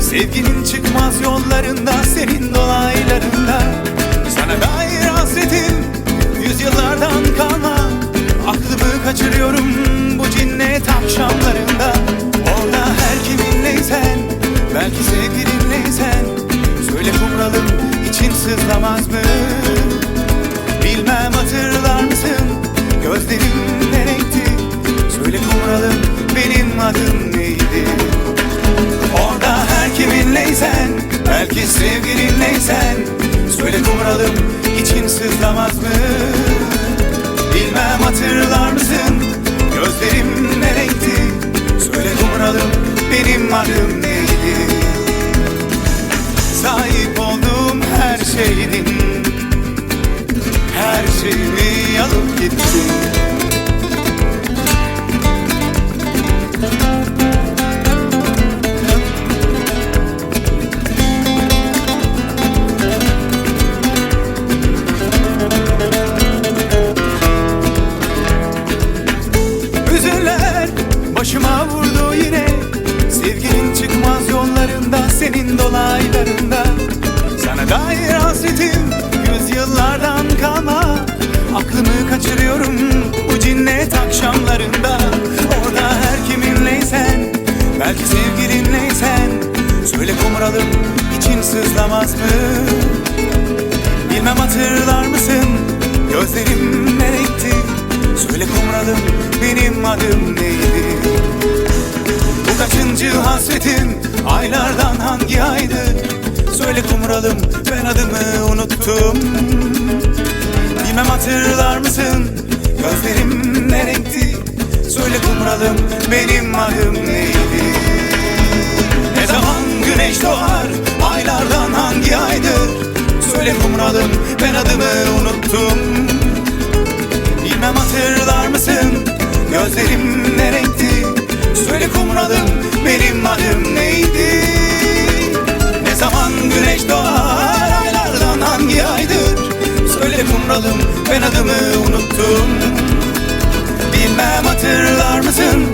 Sevginin çıkmaz yollarında Senin dolaylarında Sana dair hasretim Yüzyıllardan kalma Aklımı kaçırıyorum Bu cinnet akşamlarında Orada her kiminleysen Belki sevgilinleysen Söyle kumralım için sızlamaz mı? Bilmem hatırlar mısın? Gözlerim ne renkti? Söyle kumralım benim adım neydi? Belki sevgilinleysen Söyle kumralım için sızlamaz mı? Bilmem hatırlar mısın? Gözlerim ne renkti? Söyle kumralım benim adım neydi? Sahip olduğum her şeydin Kumralım için sızlamaz mı? Bilmem hatırlar mısın? Gözlerim ne renkti? Söyle kumralım benim adım neydi? Bu kaçıncı hasretim Aylardan hangi aydı? Söyle kumralım ben adımı unuttum. Bilmem hatırlar mısın? Gözlerim ne renkti? Söyle kumralım benim adım neydi güneş doğar Aylardan hangi aydır? Söyle kumralım ben adımı unuttum. Bilmem hatırlar mısın? Gözlerim ne renkti? Söyle kumralım benim adım neydi? Ne zaman güneş doğar Aylardan hangi aydır? Söyle kumralım ben adımı unuttum. Bilmem hatırlar mısın